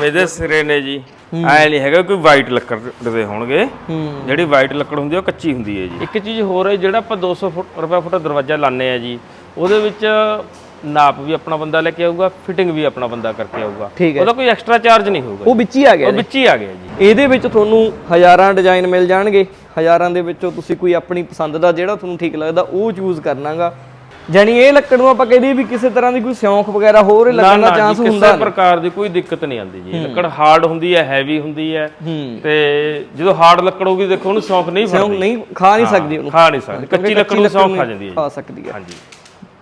ਜਿਵੇਂ ਦੇ ਸਿਰੇ ਨੇ ਜੀ। ਐ ਨਹੀਂ ਹੈਗਾ ਕੋਈ ਵਾਈਟ ਲੱਕੜ ਦੇ ਹੋਣਗੇ। ਹੂੰ। ਜਿਹੜੀ ਵਾਈਟ ਲੱਕੜ ਹੁੰਦੀ ਆ, ਉਹ ਕੱਚੀ ਹੁੰਦੀ ਹੈ ਜੀ। ਇੱਕ ਚੀਜ਼ ਹੋਰ ਹੈ ਜਿਹੜਾ ਆਪਾਂ 200 ਫੁੱਟ ਰੁਪਏ ਫੁੱਟ ਦਰਵਾਜ਼ਾ ਲਾਣੇ ਆ ਜੀ ਉਹਦੇ ਵਿੱਚ ਨਾਪ ਵੀ ਆਪਣਾ ਬੰਦਾ ਲੈ ਕੇ ਆਊਗਾ ਫਿਟਿੰਗ ਵੀ ਆਪਣਾ ਬੰਦਾ ਕਰਕੇ ਆਊਗਾ। ਠੀਕ ਹੈ। ਉਹਦਾ ਕੋਈ ਐਕਸਟਰਾ ਚਾਰਜ ਨਹੀਂ ਹੋਊਗਾ ਉਹ ਵਿੱਚ ਹੀ ਆ ਗਿਆ ਉਹ ਵਿੱਚ ਹੀ ਆ ਗਿਆ ਜੀ। ਇਹਦੇ ਵਿੱਚ ਤੁਹਾਨੂੰ ਹਜ਼ਾਰਾਂ ਡਿਜ਼ਾਈਨ ਮਿਲ ਜਾਣਗੇ। ਹਜ਼ਾਰਾਂ ਦੇ ਵਿੱਚੋਂ ਤੁਸੀਂ ਕੋਈ ਆਪਣੀ ਪਸੰਦ ਦਾ ਜਿਹੜਾ ਤੁਹਾਨੂੰ ਠੀਕ ਲੱਗਦਾ ਉਹ ਚੂਜ਼ ਕਰਨਾਗਾ। ਜਾਨੀ ਇਹ ਲੱਕੜ ਨੂੰ ਆਪਾਂ ਕਹਦੇ ਵੀ ਕਿਸੇ ਤਰ੍ਹਾਂ ਦੀ ਕੋਈ ਸਿਉਂਖ ਵਗੈਰਾ ਹੋਰ ਲੱਗਣ ਦਾ ਚਾਂਸ ਹੁੰਦਾ ਕਿਸੇ ਪ੍ਰਕਾਰ ਦੀ ਕੋਈ ਦਿੱਕਤ ਨਹੀਂ ਆਉਂਦੀ ਜੀ। ਲੱਕੜ ਹਾਰਡ ਹੁੰਦੀ ਹੈ ਹੈਵੀ ਹੁੰਦੀ ਹੈ। ਤੇ ਜਦੋਂ ਹਾਰਡ ਲੱਕੜ ਹੋਊਗੀ ਦੇਖੋ ਉਹਨੂੰ ਸ਼ੌਂਕ ਨਹੀਂ ਸਿਉਂਖ ਫੜਦੀ ਨਹੀਂ ਖਾ ਨਹੀਂ ਸਕਦੀ ਉਹਨੂੰ। ਖਾ ਨਹੀਂ ਸਕਦੀ। ਕੱਚੀ ਲੱਕੜ ਨੂੰ ਸ਼ੌਂਕ ਖਾ ਜਾਂਦੀ ਹੈ। ਖਾ ਸਕਦੀ ਹੈ। ਹਾਂਜੀ।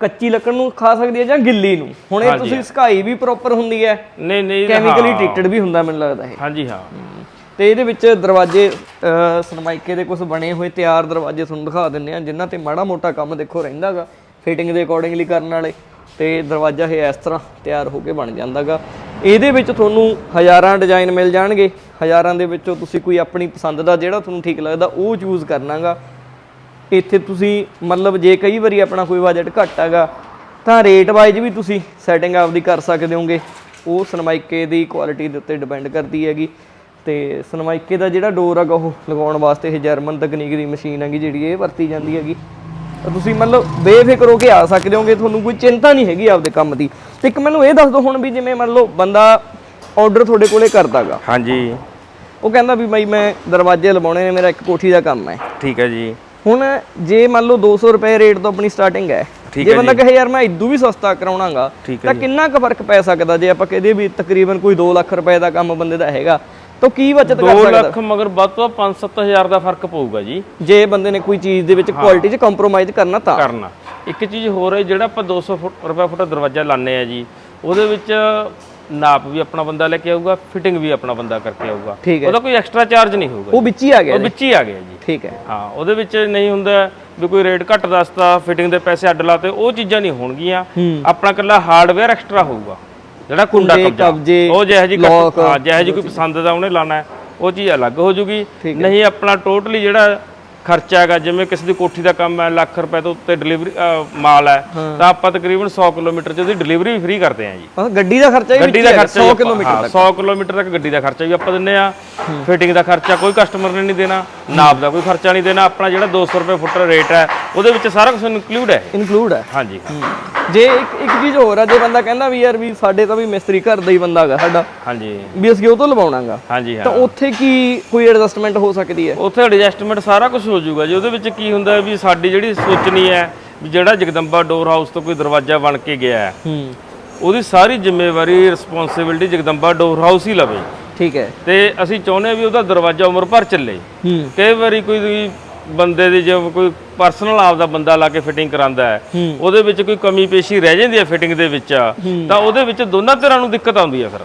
ਕੱਚੀ ਲੱਕੜ ਨੂੰ ਖਾ ਸਕਦੀ ਹੈ ਜਾਂ ਗਿੱਲੀ ਨੂੰ? ਹੁਣ ਇਹ ਤੁਸੀਂ ਸੁਕਾਈ ਵੀ ਪ੍ਰੋਪਰ ਹੁੰਦੀ ਹੈ। ਨਹੀਂ ਨਹੀਂ ਕੈਮੀਕਲੀ ਟ੍ਰੀਟਡ ਵੀ ਹੁੰਦਾ ਮੈਨੂੰ ਲੱਗਦਾ ਇਹ। ਹਾਂਜੀ ਹਾਂ। ਤੇ ਇਹਦੇ ਵਿੱਚ ਦਰਵਾਜ਼ੇ ਅਹ, ਸਨਮਾਈਕੇ ਦੇ ਕੁਝ ਬਣੇ ਹੋਏ ਤਿਆਰ ਦਰਵਾਜ਼ੇ ਤੁਹਾਨੂੰ ਦਿਖਾ ਦਿੰਨੇ ਆ ਜਿਨ੍ਹਾਂ ਤੇ ਮਾੜਾ ਮੋਟਾ ਕੰਮ ਦੇਖੋ ਰਹਿੰਦਾਗਾ ਫਿਟਿੰਗ ਦੇ ਅਕੋਰਡਿੰਗਲੀ ਕਰਨ ਵਾਲੇ ਤੇ ਦਰਵਾਜ਼ਾ ਇਹ ਇਸ ਤਰ੍ਹਾਂ ਤਿਆਰ ਹੋ ਕੇ ਬਣ ਜਾਂਦਾਗਾ। ਇਹਦੇ ਵਿੱਚ ਤੁਹਾਨੂੰ ਹਜ਼ਾਰਾਂ ਡਿਜ਼ਾਈਨ ਮਿਲ ਜਾਣਗੇ। ਹਜ਼ਾਰਾਂ ਦੇ ਵਿੱਚੋਂ ਤੁਸੀਂ ਕੋਈ ਆਪਣੀ ਪਸੰਦ ਦਾ ਜਿਹੜਾ ਤੁਹਾਨੂੰ ਠੀਕ ਲੱਗਦਾ ਉਹ ਚੂਜ਼ ਕਰਨਾਗਾ। ਇੱਥੇ ਤੁਸੀਂ ਮਤਲਬ ਜੇ ਕਈ ਵਾਰੀ ਆਪਣਾ ਕੋਈ ਬਜਟ ਘੱਟ ਹੈਗਾ ਤਾਂ ਰੇਟ ਵਾਈਜ਼ ਵੀ ਤੁਸੀਂ ਸੈਟਿੰਗ ਆਪਦੀ ਕਰ ਸਕਦੇ ਹੋਗੇ। ਉਹ ਸਨਮਾਈਕੇ ਦੀ ਕੁਆਲਿਟੀ ਦੇ ਉੱਤੇ ਡਿਪੈਂਡ ਕਰਦੀ ਹੈਗੀ। ਤੇ ਸਨਮਾਈਕੇ ਦਾ ਜਿਹੜਾ ਡੋਰ ਹੈਗਾ ਉਹ ਲਗਾਉਣ ਵਾਸਤੇ ਇਹ ਜਰਮਨ ਤਕਨੀਕ ਦੀ ਮਸ਼ੀਨ ਹੈਗੀ ਜਿਹੜੀ ਇਹ ਵਰਤੀ ਜਾਂਦੀ ਹੈਗੀ। ਤਾਂ ਤੁਸੀਂ ਮਤਲਬ ਬੇਫਿਕਰ ਹੋ ਕੇ ਆ ਸਕਦੇ ਹੋਗੇ ਤੁਹਾਨੂੰ ਕੋਈ ਚਿੰਤਾ ਨਹੀਂ ਹੈਗੀ ਆਪਦੇ ਕੰਮ ਦੀ। ਤੇ ਇੱਕ ਮੈਨੂੰ ਇਹ ਦੱਸ ਦਿਓ ਹੁਣ ਵੀ ਜਿਵੇਂ ਮੰਨ ਲਓ ਬੰਦਾ ਆਰਡਰ ਤੁਹਾਡੇ ਕੋਲੇ ਕਰਦਾਗਾ। ਹਾਂਜੀ। ਉਹ ਕਹਿੰਦਾ ਵੀ ਬਈ ਮੈਂ ਦਰਵਾਜ਼ੇ ਲਵਾਉਣੇ ਨੇ ਮੇਰਾ ਇੱਕ ਕੋਠੀ ਦਾ ਕੰਮ ਹੈ। ਠੀਕ ਹੈ ਜੀ। ਹੁਣ ਜੇ ਮੰਨ ਲਓ 200 ਰੁਪਏ ਰੇਟ ਤੋਂ ਆਪਣੀ ਸਟਾਰਟਿੰਗ ਹੈ ਜੇ ਬੰਦਾ ਕਹੇ ਯਾਰ ਮੈਂ ਇਦੋਂ ਵੀ ਸਸਤਾ ਕਰਾਉਣਾਗਾ ਤਾਂ ਕਿੰਨਾ ਕੁ ਫ਼ਰਕ ਪੈ ਸਕਦਾ ਜੇ ਆਪਾਂ ਕਹਦੇ ਵੀ ਤਕਰੀਬਨ ਕੋਈ 2 ਲੱਖ ਰੁਪਏ ਦਾ ਕੰਮ ਬੰਦੇ ਦਾ ਹੈਗਾ। ਤਾਂ ਕੀ ਬਚਤ ਕਰ 2 ਸਕਦਾ? ਲੱਖ ਮਗਰ ਵੱਧ ਤੋਂ 5-7000 ਦਾ ਫ਼ਰਕ ਪਊਗਾ ਜੀ। ਜੇ ਬੰਦੇ ਨੇ ਕੋਈ ਚੀਜ਼ ਦੇ ਵਿੱਚ ਕੁਆਲਿਟੀ 'ਚ ਕੰਪਰੋਮਾਈਜ਼ ਕਰਨਾ ਤਾਂ। ਕਰਨਾ। ਇੱਕ ਚੀਜ਼ ਹੋਰ ਹੈ ਜਿਹੜਾ ਆਪਾਂ 200 ਫੁੱਟ ਰੁਪਏ ਫੁੱਟ ਦਰਵਾਜ਼ਾ ਲਾਣੇ ਆ ਜੀ ਉਹਦੇ ਵਿੱਚ ਨਾਪ ਵੀ ਆਪਣਾ ਬੰਦਾ ਲੈ ਕੇ ਆਊਗਾ ਫਿਟਿੰਗ ਵੀ ਆਪਣਾ ਬੰਦਾ ਕਰਕੇ ਆਊਗਾ। ਠੀਕ ਹੈ। ਉਹਦਾ ਕੋਈ ਐਕਸਟਰਾ ਚਾਰਜ ਨਹੀਂ ਹੋਊਗਾ ਉਹ ਵਿੱਚ ਹੀ ਆ ਗਿਆ ਉਹ ਵਿੱਚ ਹੀ ਆ ਗਿਆ ਜੀ। ਠੀਕ ਹੈ। ਹਾਂ ਉਹਦੇ ਵਿੱਚ ਨਹੀਂ ਹੁੰਦਾ ਵੀ ਕੋਈ ਰੇਟ ਘੱਟ ਦੱਸਤਾ ਫਿਟਿੰਗ ਦੇ ਪੈਸੇ ਅੱਡ ਲਾਤੇ ਉਹ ਚੀਜ਼ਾਂ ਨਹੀਂ ਹੋਣਗੀਆਂ। ਆਪਣਾ ਕੱਲਾ ਹਾਰਡਵੇਅਰ ਐਕਸਟਰਾ ਹੋਊਗਾ। ਜਿਹੜਾ ਕੁੰਡਾ ਕਬਜਾ। ਉਹ ਜਿਹੋ ਜੀ ਹਾਂ ਜਿਹੋ ਜੀ ਕੋਈ ਪਸੰਦ ਦਾ ਉਹਨੇ ਲਾਣਾ ਉਹ ਚੀਜ਼ ਅਲੱਗ ਹੋ ਜੂਗੀ। ਨਹੀਂ ਆਪਣਾ ਟੋਟਲੀ ਜਿਹੜਾ ਖਰਚਾ ਹੈਗਾ ਜਿਵੇਂ ਕਿਸੇ ਦੀ ਕੋਠੀ ਦਾ ਕੰਮ ਹੈ ਲੱਖ ਰੁਪਏ ਤੋਂ ਉੱਤੇ ਡਿਲੀਵਰੀ ਮਾਲ ਹੈ ਤਾਂ ਆਪਾਂ ਤਕਰੀਬਨ 100 ਕਿਲੋਮੀਟਰ ਚ ਉਹਦੀ ਡਿਲੀਵਰੀ ਵੀ ਫ੍ਰੀ ਕਰਦੇ ਹਾਂ ਜੀ। ਗੱਡੀ ਦਾ ਖਰਚਾ ਵੀ ਗੱਡੀ ਵਿੱਚ ਦਾ ਹੀ ਖਰਚਾ 100 100 ਕਿਲੋਮੀਟਰ 100 ਕਿਲੋਮੀਟਰ ਤੱਕ ਗੱਡੀ ਦਾ ਖਰਚਾ ਵੀ ਆਪਾਂ ਦਿੰਨੇ ਆ ਫਿਟਿੰਗ ਦਾ ਖਰਚਾ ਕੋਈ ਕਸਟਮਰ ਨੇ ਨਹੀਂ ਦੇਣਾ ਨਾਪ ਦਾ ਕੋਈ ਖਰਚਾ ਨਹੀਂ ਦੇਣਾ ਆਪਣਾ ਜਿਹੜਾ 200 ਰੁਪਏ ਫੁੱਟ ਰੇਟ ਹੈ ਉਹਦੇ ਵਿੱਚ ਸਾਰਾ ਕੁਝ ਇਨਕਲੂਡ ਹੈ। ਇਨਕਲੂਡ ਹੈ। ਹਾਂਜੀ। ਜੇ ਇੱਕ ਇੱਕ ਚੀਜ਼ ਹੋਰ ਆ ਜੇ ਬੰਦਾ ਕਹਿੰਦਾ ਵੀ ਯਾਰ ਵੀ ਸਾਡੇ ਤਾਂ ਵੀ ਮਿਸਤਰੀ ਘਰ ਦਾ ਹੀ ਬੰਦਾ ਹੈਗਾ ਸਾਡਾ ਹਾਂਜੀ। ਵੀ ਅਸੀਂ ਉਹ ਤੋਂ ਲਵਾਉਣਾਗਾ ਹਾਂਜੀ ਤਾਂ ਹਾਂ। ਉੱਥੇ ਕੀ ਕੋਈ ਐਡਜਸਟਮੈਂਟ ਹੋ ਸਕਦੀ ਹੈ? ਉੱਥੇ ਐਡਜਸਟਮੈਂਟ ਸਾਰਾ ਕੁਝ ਹੋ ਜਾਊਗਾ ਜੀ ਉਹਦੇ ਵਿੱਚ ਕੀ ਹੁੰਦਾ ਹੈ ਵੀ ਸਾਡੀ ਜਿਹੜੀ ਸੋਚਣੀ ਹੈ ਵੀ ਜਿਹੜਾ ਜਗਦੰਬਾ ਡੋਰ ਹਾਊਸ ਤੋਂ ਕੋਈ ਦਰਵਾਜ਼ਾ ਬਣ ਕੇ ਗਿਆ ਹੈ ਹੂੰ। ਉਹਦੀ ਸਾਰੀ ਜ਼ਿੰਮੇਵਾਰੀ ਰਿਸਪੌਂਸਿਬਿਲਟੀ ਜਗਦੰਬਾ ਡੋਰ ਹਾਊਸ ਹੀ ਲਵੇ। ਠੀਕ ਹੈ। ਤੇ ਅਸੀਂ ਚਾਹੁੰਦੇ ਹਾਂ ਵੀ ਉਹਦਾ ਦਰਵਾਜ਼ਾ ਉਮਰ ਭਰ ਚੱਲੇ। ਹੂੰ। ਕਈ ਵਾਰੀ ਕੋਈ ਬੰਦੇ ਦੀ ਜੇ ਕੋਈ ਪਰਸਨਲ ਆਪਦਾ ਬੰਦਾ ਲਾ ਕੇ ਫਿਟਿੰਗ ਕਰਾਂਦਾ ਹੈ ਉਹਦੇ ਵਿੱਚ ਕੋਈ ਕਮੀ ਪੇਸ਼ੀ ਰਹਿ ਜਾਂਦੀ ਹੈ ਫਿਟਿੰਗ ਦੇ ਵਿੱਚ ਤਾਂ ਉਹਦੇ ਵਿੱਚ ਦੋਨਾਂ ਧਿਰਾਂ ਨੂੰ ਦਿੱਕਤ ਆਉਂਦੀ ਹੈ ਫਿਰ।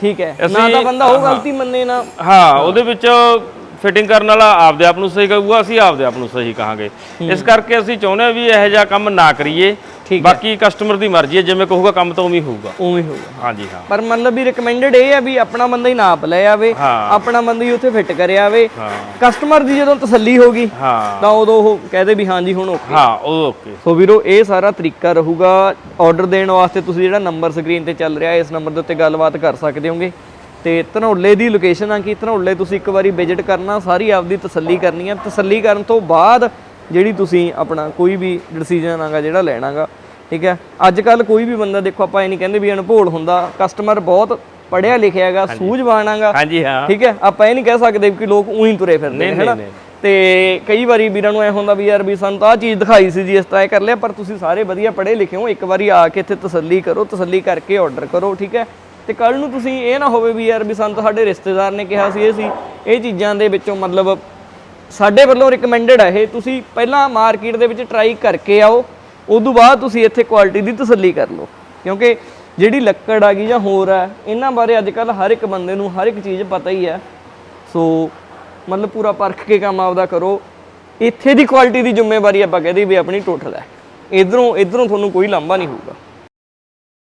ਠੀਕ ਹੈ। ਨਾ ਤਾਂ ਬੰਦਾ ਉਹ ਗਲਤੀ ਮੰਨੇ ਨਾ। ਹਾਂ ਉਹਦੇ ਵਿੱਚ ਫਿਟਿੰਗ ਕਰਨ ਵਾਲਾ ਆਪਦੇ ਆਪ ਨੂੰ ਸਹੀ ਕਹੂਗਾ ਅਸੀਂ ਆਪਦੇ ਆਪ ਨੂੰ ਸਹੀ ਕਹਾਂਗੇ। ਇਸ ਕਰਕੇ ਅਸੀਂ ਚਾਹੁੰਦੇ ਹਾਂ ਵੀ ਇਹੋ ਜਿਹਾ ਕੰਮ ਨਾ ਕਰੀਏ। ਬਾਕੀ ਕਸਟਮਰ ਦੀ ਮਰਜ਼ੀ ਹੈ ਜਿਵੇਂ ਕਹੂਗਾ ਕੰਮ ਤਾਂ ਉਵੇਂ ਹੀ ਹੋਊਗਾ। ਉਵੇਂ ਹੋਊਗਾ। ਹਾਂਜੀ ਹਾਂ। ਪਰ ਮਤਲਬ ਵੀ ਰეკਮੈਂਡਡ ਇਹ ਆ ਵੀ ਆਪਣਾ ਬੰਦਾ ਹੀ ਨਾਪ ਲੈ ਆਵੇ ਹਾਂ। ਆਪਣਾ ਬੰਦਾ ਹੀ ਉੱਥੇ ਫਿੱਟ ਕਰਿਆ ਆਵੇ। ਹਾਂ। ਕਸਟਮਰ ਦੀ ਜਦੋਂ ਤਸੱਲੀ ਹੋਗੀ ਹਾਂ। ਤਾਂ ਉਦੋਂ ਉਹ ਕਹਦੇ ਵੀ ਹਾਂਜੀ ਹੁਣ ਓਕੇ ਹਾਂ ਉਹ ਓਕੇ ਸੋ ਵੀਰੋ ਇਹ ਸਾਰਾ ਤਰੀਕਾ ਰਹੂਗਾ। ਆਰਡਰ ਦੇਣ ਵਾਸਤੇ ਤੁਸੀਂ ਜਿਹੜਾ ਨੰਬਰ ਸਕਰੀਨ ਤੇ ਚੱਲ ਰਿਹਾ ਇਸ ਨੰਬਰ ਦੇ ਉੱਤੇ ਗੱਲਬਾਤ ਕਰ ਸਕਦੇ ਹੋਗੇ। ਤੇ ਧਨੌਲੇ ਦੀ ਲੋਕੇਸ਼ਨ ਆ ਕਿ? ਧਨੌਲੇ ਤੁਸੀਂ ਇੱਕ ਵਾਰੀ ਵਿਜ਼ਿਟ ਕਰਨਾ ਸਾਰੀ ਆਪਦੀ ਤਸੱਲੀ ਕਰਨੀ ਆ ਤਸੱਲੀ ਕਰਨ ਤੋਂ ਬਾਅਦ ਜਿਹੜੀ ਤੁਸੀਂ ਆਪਣਾ ਕੋਈ ਵੀ ਡਿਸੀਜਨ ਆਗਾ ਜਿਹੜਾ ਲੈਣਾਗਾ ਠੀਕ ਹੈ? ਅੱਜ ਕੱਲ ਕੋਈ ਵੀ ਬੰਦਾ ਦੇਖੋ ਆਪਾਂ ਇਹ ਨਹੀਂ ਕਹਿੰਦੇ ਵੀ ਅਣਭੋਲ ਹੁੰਦਾ ਕਸਟਮਰ ਬਹੁਤ ਪੜਿਆ ਲਿਖਿਆ ਹੈਗਾ ਸੂਝਵਾਨ ਹੈਗਾ। ਹਾਂਜੀ ਹਾਂ। ਠੀਕ ਹੈ? ਆਪਾਂ ਇਹ ਨਹੀਂ ਕਹਿ ਸਕਦੇ ਕਿ ਲੋਕ ਉਹੀ ਤੁਰੇ ਫਿਰਦੇ ਨੇ ਹੈਨਾ। ਤੇ ਕਈ ਵਾਰੀ ਵੀਰਾਂ ਨੂੰ ਐ ਹੁੰਦਾ ਵੀ ਯਾਰ ਵੀ ਸਾਨੂੰ ਤਾਂ ਆਹ ਚੀਜ਼ ਦਿਖਾਈ ਸੀ ਜੀ ਇਸ ਤਰ੍ਹਾਂ ਕਰ ਲਿਆ ਪਰ ਤੁਸੀਂ ਸਾਰੇ ਵਧੀਆ ਪੜ੍ਹੇ ਲਿਖੇ ਹੋ ਇੱਕ ਵਾਰੀ ਆ ਕੇ ਇੱਥੇ ਤਸੱਲੀ ਕਰੋ ਤਸੱਲੀ ਕਰਕੇ ਆਰਡਰ ਕਰੋ ਠੀਕ ਹੈ? ਤੇ ਕੱਲ ਨੂੰ ਤੁਸੀਂ ਇਹ ਨਾ ਹੋਵੇ ਵੀ ਯਾਰ ਵੀ ਸਾਨੂੰ ਤਾਂ ਸਾਡੇ ਰਿਸ਼ਤੇਦਾਰ ਨੇ ਕਿਹਾ ਸੀ ਇਹ ਸੀ ਇਹ ਚੀਜ਼ਾਂ ਦੇ ਵਿੱਚੋਂ ਮਤਲਬ ਸਾਡੇ ਵੱਲੋਂ ਰეკਮੈਂਡਡ ਹੈ ਇਹ। ਤੁਸੀਂ ਪਹਿਲਾਂ ਮਾਰਕੀਟ ਦੇ ਵਿੱਚ ਟਰਾਈ ਕਰਕੇ ਆਓ, ਉਦੋਂ ਬਾਅਦ ਤੁਸੀਂ ਇੱਥੇ ਕੁਆਲਿਟੀ ਦੀ ਤਸੱਲੀ ਕਰ ਲਓ। ਕਿਉਂਕਿ ਜਿਹੜੀ ਲੱਕੜ ਆ ਗਈ ਜਾਂ ਹੋਰ ਆ, ਇਹਨਾਂ ਬਾਰੇ ਅੱਜ ਕੱਲ ਹਰ ਇੱਕ ਬੰਦੇ ਨੂੰ ਹਰ ਇੱਕ ਚੀਜ਼ ਪਤਾ ਹੀ ਹੈ ਸੋ ਮਤਲਬ ਪੂਰਾ ਪਰਖ ਕੇ ਕੰਮ ਆਪਦਾ ਕਰੋ। ਇੱਥੇ ਦੀ ਕੁਆਲਿਟੀ ਦੀ ਜ਼ਿੰਮੇਵਾਰੀ ਆਪਾਂ ਕਹਦੇ ਵੀ ਆਪਣੀ ਟੋਟਲ ਹੈ। ਇਧਰੋਂ ਇਧਰੋਂ ਤੁਹਾਨੂੰ ਕੋਈ ਲਾਂਭਾ ਨਹੀਂ ਹੋਊਗਾ।